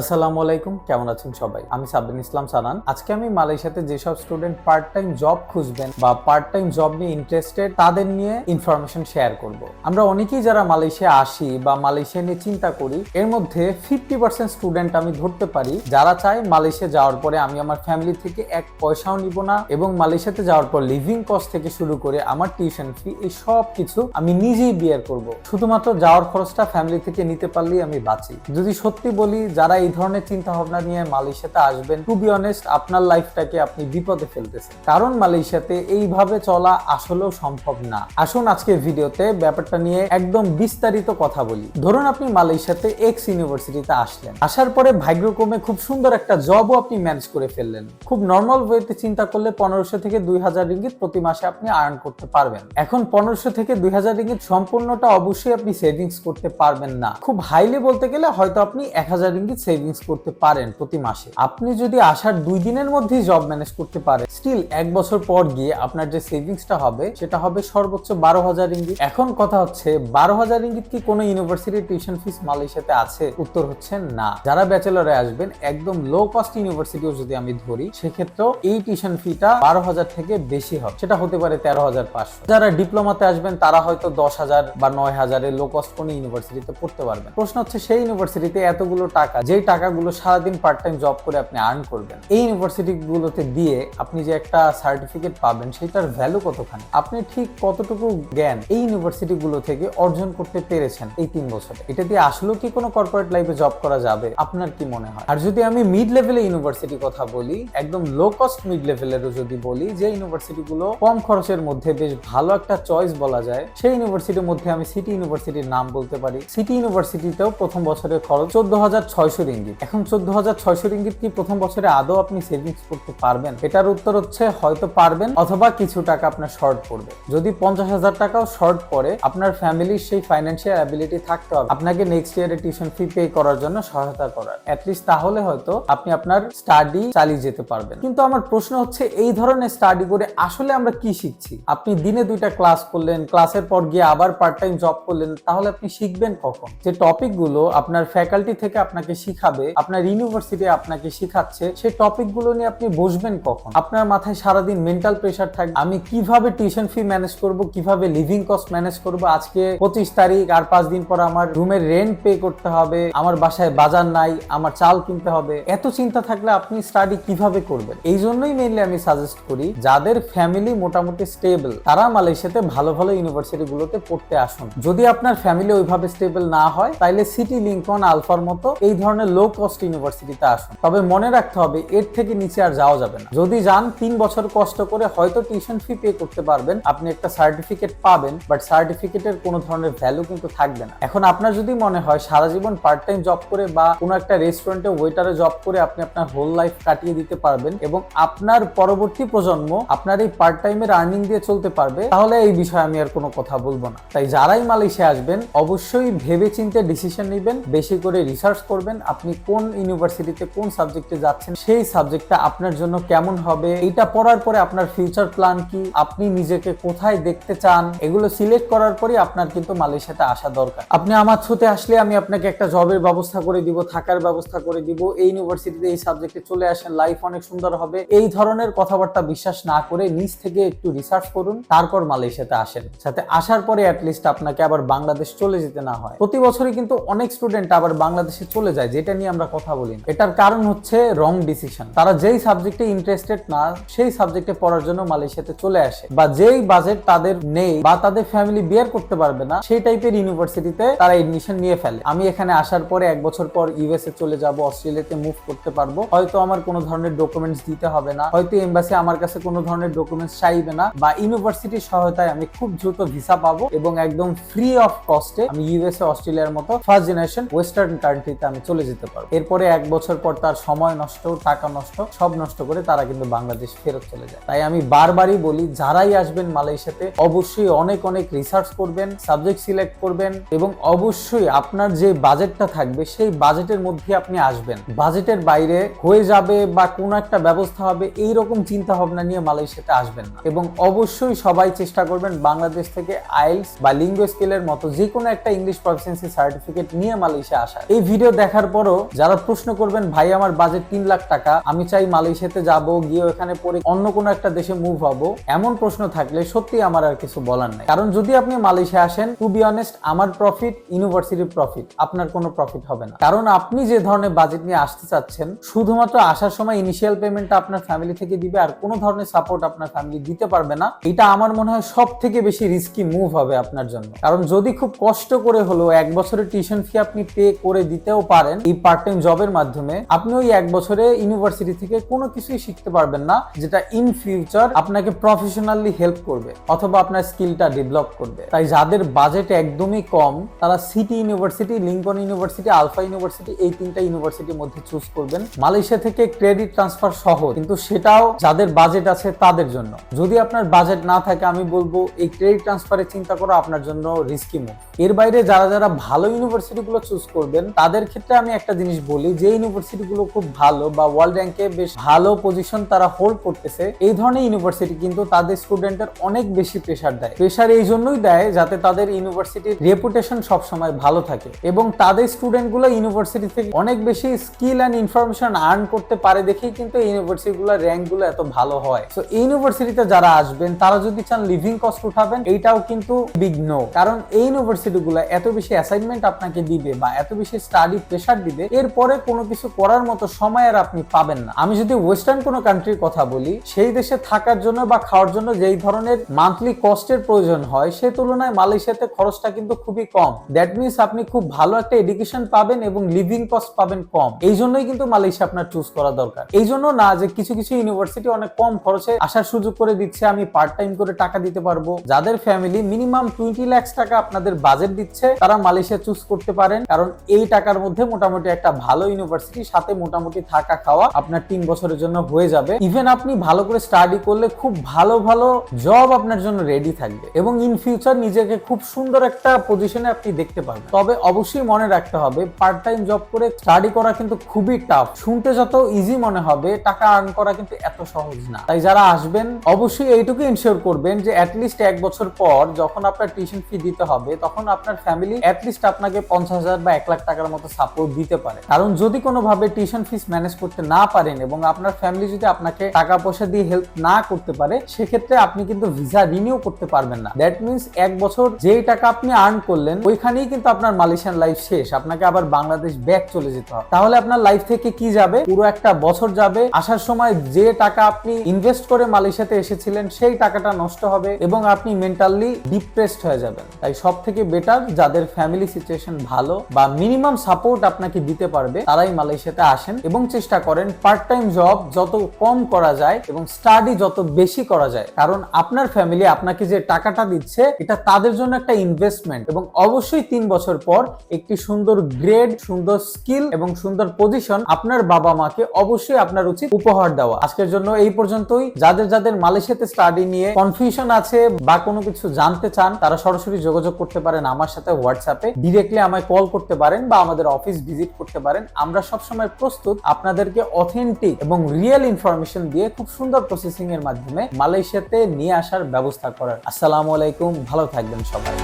আসসালামু আলাইকুম, কেমন আছেন সবাই? আমি সাবিন ইসলাম সানান। আজকে আমি মালয়েশিয়াতে যেসব স্টুডেন্ট পার্ট টাইম জব খুঁজবেন বা পার্ট টাইম জব নিয়ে ইন্টারেস্টেড তাদের নিয়ে ইনফরমেশন শেয়ার করব। আমরা অনেকেই যারা মালয়েশিয়া আসি বা মালয়েশিয়া নিয়ে চিন্তা করি, এর মধ্যে ফিফটি পার্সেন্ট স্টুডেন্ট আমি ধরতে পারি, যারা চায় মালয়েশিয়া যাওয়ার পরে আমি আমার ফ্যামিলি থেকে এক পয়সাও নিব না এবং মালয়েশিয়াতে যাওয়ার পর লিভিং কস্ট থেকে শুরু করে আমার টিউশন ফি এই সব কিছু আমি নিজেই বিয়ার করব। শুধুমাত্র যাওয়ার খরচটা ফ্যামিলি থেকে নিতে পারলেই আমি বাঁচি। যদি সত্যি বলি, যারা এই ধরনের চিন্তা ভাবনা নিয়ে মালয়েশিয়াতে আসবেন। টু বি অনেস্ট আপনার লাইফটাকে আপনি বিপদে ফেলতেছেন। কারণ মালয়েশিয়াতে এইভাবে চলা আসলেও সম্ভব না। আসুন আজকে ভিডিওতে ব্যাপারটা নিয়ে একদম বিস্তারিত কথা বলি। ধরুন আপনি মালয়েশিয়াতে এক্স ইউনিভার্সিটিতে আসলেন। আসার পরে ভাগ্যক্রমে খুব সুন্দর একটা জবও আপনি ম্যানেজ করে ফেললেন। খুব নর্মাল ওয়েতে চিন্তা করলে পনেরোশো থেকে দুই হাজার রিঙ্গিত প্রতি মাসে আপনি আর্ন করতে পারবেন। এখন পনেরোশো থেকে দুই হাজার রিঙ্গিত সম্পূর্ণটা অবশ্যই আপনি সেভিংস করতে পারবেন না। খুব হাইলি বলতে গেলে হয়তো আপনি এক হাজার রিঙ্গিত সেভিংস করতে পারেন প্রতি মাসে। আপনি যদি আসার দুই দিনের মধ্যেই জব ম্যানেজ করতে পারেন স্টিল এক বছর পর গিয়ে আপনার যে সেভিংসটা হবে, সেটা হবে সর্বোচ্চ বারো হাজার রিঙ্গিত এখন কথা হচ্ছে, বারো হাজার রিঙ্গিত কি কোনো ইউনিভার্সিটির টিউশন ফিস মালয়েশিয়াতে আছে? উত্তর হচ্ছে না। যারা ব্যাচেলরে আসবেন, একদম লো কস্ট ইউনিভার্সিটিও যদি আমি ধরি, সেক্ষেত্রেও এই টিউশন ফিটা বারো হাজার থেকে বেশি হবে। সেটা হতে পারে তেরো হাজার পাঁচশো। যারা ডিপ্লোমাতে আসবেন, তারা হয়তো দশ হাজার বা নয় হাজারের লো কস্ট কোনো ইউনিভার্সিটিতে পড়তে পারবেন। প্রশ্ন হচ্ছে, সেই ইউনিভার্সিটিতে এতগুলো টাকা, যেই টাকাগুলো সারাদিন পার্ট টাইম জব করে আপনি আর্ন করবেন। এই ইউনিভার্সিটি গুলোতে দিয়ে আপনি যে একটা সার্টিফিকেট পাবেন, সেটার ভ্যালু কতখানি? আপনি ঠিক কতটুকু জ্ঞান এই ইউনিভার্সিটি গুলো থেকে অর্জন করতে পেরেছেন এই তিন বছরে? এটা দিয়ে আসলেও কি কোনো কর্পোরেট লাইফে জব করা যাবে? আপনার কি মনে হয়? আর যদি আমি মিড লেভেলে ইউনিভার্সিটি কথা বলি, একদম লো কস্ট মিড লেভেলেরও যদি বলি, যে ইউনিভার্সিটি গুলো কম খরচের মধ্যে বেশ ভালো একটা চয়েস বলা যায়, সেই ইউনিভার্সিটির মধ্যে আমি সিটি ইউনিভার্সিটির নাম বলতে পারি। সিটি ইউনিভার্সিটিতেও প্রথম বছরের খরচ চোদ্দ হাজার ছয়শো রিঙ্গিত। এখন চোদ্দ হাজার ছয়শো রিঙ্গিত কি প্রথম বছরে আদৌ আপনি সেভিংস করতে পারবেন? এটার উত্তর হচ্ছে হয়তো পারবেন অথবা কিছু টাকা আপনার শর্ট পড়বে। যদি পঞ্চাশ হাজার টাকাও শর্ট পড়ে, আপনার ফ্যামিলির সেই ফাইন্যান্সিয়াল অ্যাবিলিটি থাকতে হবে। আপনাকে নেক্সট ইয়ারে টিউশন ফি পে করার জন্য সহায়তা করার। অ্যাটলিস্ট তাহলে হয়তো আপনি আপনার স্টাডি চালিয়ে যেতে পারবেন। কিন্তু আমার প্রশ্ন হচ্ছে, এই ধরনের স্টাডি করে আসলে আমরা কি শিখছি? আপনি দিনে দুইটা ক্লাস করলেন ক্লাসের পর গিয়ে আবার পার্ট টাইম জব করলেন, তাহলে আপনি শিখবেন কখন? যে টপিকগুলো আপনার ফ্যাকাল্টি থেকে আপনাকে শিখাবে, আপনার ইউনিভার্সিটি আপনাকে শিখাচ্ছে সেই টপিকগুলো নিয়ে আপনি বসবেন কখন? আপনার মাথায় সারাদিন মেন্টাল প্রেশার থাকবে আমি কীভাবে টিউশন ফি ম্যানেজ করব, কীভাবে লিভিং কস্ট ম্যানেজ করব, আজকে পঁচিশ তারিখ আর পাঁচ দিন পর আমার রুমের রেন্ট পে করতে হবে, আমার বাসায় বাজার নাই, আমার চাল কিনতে হবে, এত চিন্তা থাকলে আপনি স্টাডি কীভাবে করবেন? এই জন্যই মেইনলি আমি সাজেস্ট করি, যাদের ফ্যামিলি মোটামুটি স্টেবল তারা মালয়েশিয়াতে ভালো ভালো ইউনিভার্সিটি গুলোতে পড়তে আসুন। যদি আপনার ফ্যামিলি ওইভাবে স্টেবল না হয়, তাইলে সিটি লিঙ্কন আলফার মতো এই ধরনের লো কস্ট ইউনিভার্সিটিতে আসুন। তবে মনে রাখতে হবে, এর থেকে নিচে আর যাওয়া যাবে না। যদি যান, তিন বছর কষ্ট করে হয়তো টিউশন ফি পে করতে পারবেন, আপনি একটা সার্টিফিকেট পাবেন বাট সার্টিফিকেটের কোনো ধরনের ভ্যালু কিন্তু থাকবে না। এখন আপনার যদি মনে হয়, সারা জীবন পার্ট টাইম জব করে বা কোনো একটা রেস্টুরেন্টে ওয়েটারে জব করে আপনি আপনার হোল লাইফ কাটিয়ে দিতে পারবেন এবং আপনার পরবর্তী প্রজন্ম আপনার এই পার্ট টাইমের আর্নিং দিয়ে চলতে পারবে, তাহলে এই বিষয়ে আমি আর কোনো কথা বলব না। তাই যারাই মালয়েশিয়া আসবেন, অবশ্যই ভেবে চিন্তে ডিসিশন নেবেন, বেশি করে রিসার্চ করবেন আপনি কোন ইউনিভার্সিটিতে কোন সাবজেক্টে যাচ্ছেন, সেই সাবজেক্টটা আপনার জন্য কেমন হবে এটা পড়ার পরে আপনার ফিউচার প্ল্যান কি, আপনি নিজেকে কোথায় দেখতে চান, এগুলো সিলেক্ট করার পরে আপনার কিন্তু মালয়েশিয়াতে আসা দরকার। আপনি আমার থ্রুতে আসলে আমি আপনাকে একটা জবের ব্যবস্থা করে দিব, থাকার ব্যবস্থা করে দিব, এই ইউনিভার্সিটিতে এই সাবজেক্টে চলে আসেন লাইফ অনেক সুন্দর হবে। এই ধরনের কথাবার্তা বিশ্বাস না করে নিজ থেকে একটু রিসার্চ করুন, তারপর মালয়েশিয়াতে আসেন। সাথে আসার পরে অ্যাটলিস্ট আপনাকে আবার বাংলাদেশ চলে যেতে না হয়। প্রতি বছরই কিন্তু অনেক স্টুডেন্ট আবার বাংলাদেশে চলে যায় যেটা নিয়ে আমরা কথা বলি। এটার কারণ হচ্ছে রং ডিসিশন তারা যেই সাবজেক্টে ইন্টারেস্টেড না, সেই সাবজেক্টে পড়ার জন্য মালয়েশিয়াতে চলে আসে। বা যেই বাজেট তাদের নেই বা তাদের ফ্যামিলি বিয়ার করতে পারবে না, সেই টাইপের ইউনিভার্সিটিতে তারা এডমিশন নিয়ে ফেলে। আমি এখানে আসার পরে এক বছর পর ইউএসএ চলে যাব অস্ট্রেলিয়াতে মুভ করতে পারব। হয়তো আমার কোনো ধরনের ডকুমেন্টস দিতে হবে না। হয়তো এমবাসি আমার কাছে কোনো ধরনের ডকুমেন্টস চাইবে না। বা ইউনিভার্সিটির সহায়তায় আমি খুব দ্রুত ভিসা পাবো এবং একদম ফ্রি অফ কস্টে আমি ইউএসএ অস্ট্রেলিয়ার মতো ফার্স্ট জেনারেশন ওয়েস্টার্ন কান্ট্রিতে আমি চলে যেতে পারব। এরপরে এক বছর পর তার সময় নষ্ট, টাকা নষ্ট, সব নষ্ট করে তারা কিন্তু বাংলাদেশ ফেরত চলে যায়। তাই আমি বারবারই বলি, যারাই আসবেন মালয়েশিয়াতে, অবশ্যই অনেক অনেক রিসার্চ করবেন সাবজেক্ট সিলেক্ট করবেন এবং অবশ্যই আপনার যে বাজেটটা থাকবে, সেই বাজেটের মধ্যে আপনি আসবেন। বাজেটের বাইরে হয়ে যাবে বা কোনো একটা ব্যবস্থা হবে এই রকম চিন্তা ভাবনা নিয়ে মালয়েশিয়াতে আসবেন না। এবং অবশ্যই সবাই চেষ্টা করবেন বাংলাদেশ থেকে আইলস বা লিঙ্গো স্কেলের মতো যে কোনো একটা ইংলিশ প্রফিসিয়েন্সি সার্টিফিকেট নিয়ে মালয়েশিয়া আসার। এই ভিডিও দেখার পর এরপরও যারা প্রশ্ন করবেন, ভাই, আমার বাজেট তিন লাখ টাকা, আমি চাই মালয়েশিয়াতে যাব গিয়ে ওখানে পরে অন্য কোনো একটা দেশে মুভ হব। এমন প্রশ্ন থাকলে সত্যি আমার আর কিছু বলার নাই। কারণ যদি আপনি মালয়েশিয়া আসেন টু বি অনেস্ট আমার প্রফিট ইউনিভার্সিটির প্রফিট আপনার কোনো প্রফিট হবে না। কারণ আপনি যে ধরনের বাজেট নিয়ে আসতে চাচ্ছেন, শুধুমাত্র আসার সময় ইনিশিয়াল পেমেন্টটা আপনার ফ্যামিলি থেকে দিবে আর কোনো ধরনের সাপোর্ট আপনার ফ্যামিলি দিতে পারবে না, এটা আমার মনে হয় সব থেকে বেশি রিস্কি মুভ হবে আপনার জন্য। কারণ যদি খুব কষ্ট করে হলো এক বছরের টিউশন ফি আপনি পে করে দিতেও পারেন এই পার্ট টাইম জবের মাধ্যমে আপনি ওই এক বছরে ইউনিভার্সিটি থেকে কোনো কিছুই শিখতে পারবেন না, যেটা ইন ফিউচার আপনাকে প্রফেশনালি হেল্প করবে অথবা আপনার স্কিলটা ডেভেলপ করবে। তাই যাদের বাজেট একদমই কম, তারা city university Lincoln university Alpha university এই তিনটা ইউনিভার্সিটির মধ্যে চুজ করবেন। মালয়েশিয়া থেকে ক্রেডিট ট্রান্সফার সহ, কিন্তু সেটাও যাদের বাজেট আছে তাদের জন্য। যদি আপনার বাজেট না থাকে, আমি বলব এই ক্রেডিট ট্রান্সফারের চিন্তা করা, আপনার জন্য রিস্কি মুভ এর বাইরে যারা যারা ভালো ইউনিভার্সিটিগুলো চুজ করবেন, তাদের ক্ষেত্রে আমি একটা জিনিস বলি, যে ইউনিভার্সিটিগুলো খুব ভালো বা ওয়ার্ল্ড র্যাঙ্কে বেশ ভালো পজিশন তারা হোল্ড করতেছে, এই ধরনের ইউনিভার্সিটি কিন্তু তাদের স্টুডেন্টের অনেক বেশি প্রেশার দেয়। প্রেশার এই জন্যই দেয় যাতে তাদের ইউনিভার্সিটির রেপুটেশন সবসময় ভালো থাকে এবং তাদের স্টুডেন্টগুলো ইউনিভার্সিটি থেকে অনেক বেশি স্কিল অ্যান্ড ইনফরমেশন আর্ন করতে পারে দেখেই কিন্তু এই ইউনিভার্সিটিগুলোর র্যাঙ্কগুলো এত ভালো হয়। তো ইউনিভার্সিটিতে যারা আসবেন, তারা যদি চান লিভিং কস্ট উঠাবেন, এইটাও কিন্তু বিঘ্ন কারণ এই ইউনিভার্সিটিগুলো এত বেশি অ্যাসাইনমেন্ট আপনাকে দিবে বা এত বেশি স্টাডি প্রেশার দিবে এরপরে কোনো কিছু করার মতো সময় আর আপনি পাবেন না। আমি যদি ওয়েস্টার্ন কোনো কান্ট্রির কথা বলি, সেই দেশে থাকার জন্য বা খাওয়ার জন্য যেই ধরনের মান্থলি কস্টের প্রয়োজন হয়, সে তুলনায় মালয়েশিয়াতে খরচটা কিন্তু খুবই কম। দ্যাট মিনস আপনি খুব ভালো একটা এডুকেশন পাবেন এবং লিভিং কস্ট পাবেন কম। এই জন্যই কিন্তু মালয়েশিয়া আপনার চুজ করা দরকার। এই জন্য না যে কিছু কিছু ইউনিভার্সিটি অনেক কম খরচে আসার সুযোগ করে দিচ্ছে, আমি পার্ট টাইম করে টাকা দিতে পারব। যাদের ফ্যামিলি মিনিমাম টোয়েন্টি লাখ টাকা আপনাদের বাজেট দিচ্ছে, তারা মালয়েশিয়া চুজ করতে পারেন। কারণ এই টাকার মধ্যে মোটামুটি একটা ভালো ইউনিভার্সিটি সাথে মোটামুটি থাকা খাওয়া আপনার তিন বছরের জন্য হয়ে যাবে। ইভেন আপনি ভালো করে স্টাডি করলে খুব ভালো ভালো জব আপনার জন্য রেডি থাকবে। এবং ইন ফিউচার নিজেকে খুব সুন্দর একটা পজিশনে আপনি দেখতে পারবেন। তবে অবশ্যই মনে রাখতে হবে পার্ট টাইম জব করে স্টাডি করা কিন্তু খুবই টাফ শুনতে যত ইজি মনে হবে, টাকা আর্ন করা কিন্তু এত সহজ না। তাই যারা আসবেন, অবশ্যই এইটুকু ইনশিওর করবেন যে অ্যাটলিস্ট এক বছর পর যখন আপনার টিউশন ফি দিতে হবে, তখন আপনার ফ্যামিলি অ্যাটলিস্ট আপনাকে পঞ্চাশ হাজার বা এক লাখ টাকার মতো সাপোর্ট দিতে পারে। কারণ যদি কোনোভাবে টিউশন ফিস ম্যানেজ করতে না পারেন এবং আপনার ফ্যামিলি যদি আপনাকে টাকা পয়সা দিয়ে হেল্প না করতে পারে, সেক্ষেত্রে আপনি কিন্তু ভিসা রিনিউ করতে পারবেন না। দ্যাট মিনস এক বছর যেই টাকা আপনি আর্ন করলেন, ওইখানেই কিন্তু আপনার মালয়েশিয়ান লাইফ শেষ। আপনাকে আবার বাংলাদেশ ব্যাক চলে যেতে হবে। তাহলে আপনার লাইফ থেকে কি যাবে? পুরো একটা বছর যাবে। আসার সময় যে টাকা আপনি ইনভেস্ট করে মালয়েশিয়াতে এসেছিলেন, সেই টাকাটা নষ্ট হবে এবং আপনি মেন্টালি ডিপ্রেসড হয়ে যাবেন। তাই সব থেকে বেটার যাদের ফ্যামিলি সিচুয়েশন ভালো বা মিনিমাম সাপোর্ট আপনাকে দিতে পারবে, তারাই মালয়েশিয়াতে আসেন এবং চেষ্টা করেন পার্ট টাইম জব যত কম করা যায় এবং স্টাডি যত বেশি করা যায়। কারণ আপনার ফ্যামিলি আপনাকে যে টাকাটা দিচ্ছে, এটা তাদের জন্য একটা ইনভেস্টমেন্ট এবং অবশ্যই তিন বছর পর একটি সুন্দর গ্রেড সুন্দর স্কিল এবং সুন্দর পজিশন আপনার বাবা মাকে অবশ্যই আপনার উচিত উপহার দেওয়া। আজকের জন্য এই পর্যন্তই। যাদের যাদের মালয়েশিয়াতে স্টাডি নিয়ে কনফিউশন আছে বা কোনো কিছু জানতে চান, তারা সরাসরি যোগাযোগ করতে পারেন আমার সাথে হোয়াটসঅ্যাপে ডিরেক্টলি আমায় কল করতে পারেন বা আমাদের অফিস ভিজিট করতে পারেন। আমরা সবসময় প্রস্তুত আপনাদেরকে অথেন্টিক এবং রিয়েল ইনফরমেশন দিয়ে খুব সুন্দর প্রসেসিং এর মাধ্যমে মালয়েশিয়াতে নিয়ে আসার ব্যবস্থা করার। আসসালামু আলাইকুম, ভালো থাকবেন সবাই।